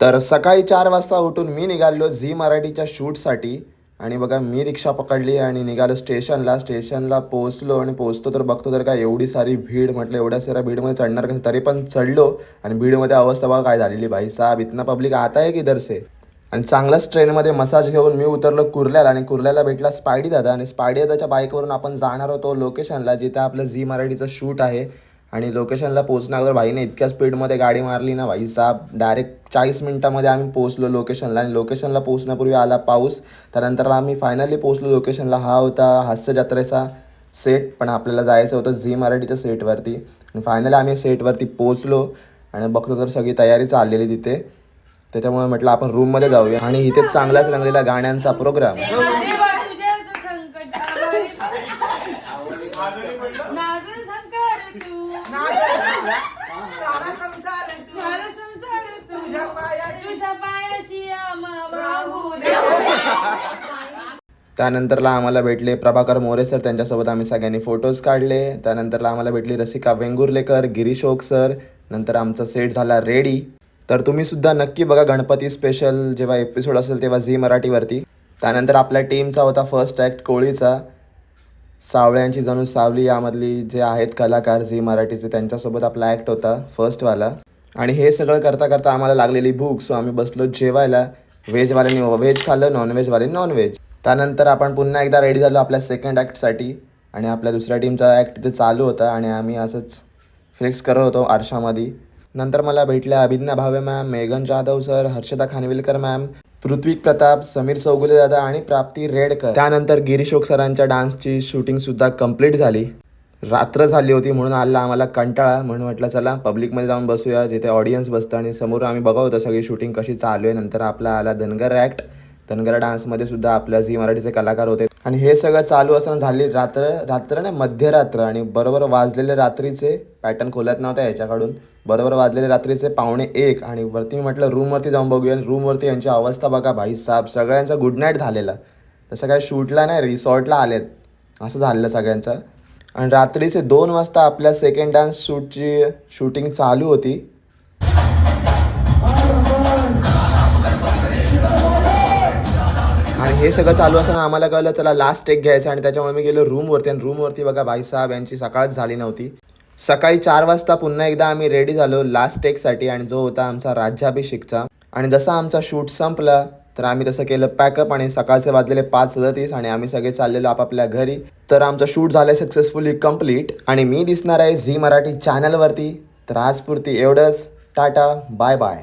तर सकाळी चार वाजता उठून मी निघालो झी मराठीच्या शूटसाठी. आणि बघा मी रिक्षा पकडली आणि निघालो स्टेशनला. स्टेशनला पोहोचलो आणि पोहोचतो तर बघतो तर काय एवढी सारी भीड म्हटलं एवढ्या साऱ्या भीडमध्ये चढणार कसं? तरी पण चढलो आणि भीडमध्ये अवस्था बघा काय झालेली भाई साहेब. इथनं पब्लिक आता आहे की दरसे आणि चांगलाच ट्रेनमध्ये मसाज घेऊन मी उतरलो कुर्ल्याला आणि कुर्ल्याला भेटला स्पायडी दादा. आणि स्पायडी दादाच्या बाईकवरून आपण जाणार होतो लोकेशनला जिथे आपलं झी मराठीचं शूट आहे. आणि लोकेशनला पोहोचण्यावर भाईने इतक्या स्पीडमध्ये गाडी मारली ना भाई साहेब डायरेक्ट चाळीस मिनिटामध्ये आम्ही पोहोचलो लोकेशनला आणि लोकेशनला पोहोचण्यापूर्वी आला पाऊस. त्यानंतर आम्ही फायनली पोहोचलो लोकेशनला. हा होता हास्य जत्रेचा सेट पण आपल्याला जायचं होतं झी मराठीच्या सेटवरती आणि फायनली आम्ही सेटवरती पोहोचलो आणि बघतो तर सगळी तयारी चाललेली तिथे. त्याच्यामुळे म्हटलं आपण रूममध्ये जाऊया. आणि इथे चांगलाच रंगलेला गाण्यांचा प्रोग्राम सारा संसार तू. सारा संसार तू. तुझ्या पायाशी. तुझ्या पायाशी आम्हा वाहू त्यानंतरला आम्हाला भेटले प्रभाकर मोरे सर त्यांच्यासोबत आम्ही सगळ्यांनी फोटोज काढले. त्यानंतरला आम्हाला भेटली रसिका वेंगुर्लेकर गिरीश ओक सर. नंतर आमचा सेट झाला रेडी. तर तुम्ही सुद्धा नक्की बघा गणपती स्पेशल जेव्हा एपिसोड असेल तेव्हा झी मराठीवरती. त्यानंतर आपल्या टीमचा होता फर्स्ट ॲक्ट कोळीचा. सावळ्यांची जणू सावली यामधली जे आहेत कलाकार झी मराठीचे त्यांच्यासोबत आपला ॲक्ट होता फर्स्टवाला आणि हे सगळं करता करता आम्हाला लागलेली भूक सो आम्ही बसलो जेवायला. व्हेजवाल्यांनी व्हेज खाल्लं नॉनव्हेजवाल्यांनी नॉनव्हेज त्यानंतर आपण पुन्हा एकदा रेडी झालो आपल्या सेकंड ॲक्टसाठी आणि आपल्या दुसऱ्या टीमचा ॲक्ट तिथे चालू होता आणि आम्ही असंच फ्लेक्स करत होतो आरशामध्ये. नंतर मला भेटल्या अभिज्ञा भावे मॅम मेघन जाधव सर हर्षदा खानविलकर मॅम पृथ्वी प्रताप समीर चौगुले दादा आणि प्राप्ती रेडकर. त्यानंतर गिरीशोक सरांच्या डान्सची शूटिंग सुद्धा कंप्लीट झाली. रात्र झाली होती म्हणून आला आम्हाला कंटाळा. म्हणून म्हटलं चला पब्लिकमध्ये जाऊन बसूया. जिथे ऑडियन्स बसतं आणि समोर आम्ही बघा होतं सगळी शूटिंग कशी चालू आहे. नंतर आपला आला धनगर ॲक्ट धनगर डान्समध्ये सुद्धा आपल्या झी मराठीचे कलाकार होते. आणि हे सगळं चालू असताना झाली रात्र रात्र नाही मध्यरात्र. आणि बरोबर वाजलेले रात्रीचे पॅटर्न खोलत नव्हता याच्याकडून. बरोबर वाजलेले रात्रीचे पावणे एक आणि वरती मी म्हटलं रूमवरती जाऊन बघूया. आणि रूमवरती यांची अवस्था बघा भाई साहेब सगळ्यांचा गुड नाईट झालेला. तसं काय शूटला नाही रिसॉर्टला आलेत. असं झालेलं सगळ्यांचं. आणि रात्रीचे दोन वाजता आपल्या सेकंड डान्स शूटची शूटिंग चालू होती. आणि हे सगळं चालू असताना आम्हाला कळलं चला लास्ट टेक घ्यायचं. आणि त्याच्यामुळे मी गेलो रूमवरती आणि रूमवरती बघा भाईसाहेब यांची सकाळच झाली नव्हती. सकाळी चार वाजता पुन्हा एकदा आम्ही रेडी झालो लास्ट टेकसाठी आणि जो होता आमचा राज्याभिषेकचा. आणि जसा आमचा शूट संपला तर आम्ही तसं केलं पॅकअप आणि सकाळचे वाजलेले पाच सदतीस आणि आम्ही सगळे चाललेलो आपापल्या घरी. तर आमचं शूट झालं सक्सेसफुली कंप्लीट आणि मी दिसणार आहे झी मराठी चॅनलवरती तर आजपुरती एवढंच. Tata bye bye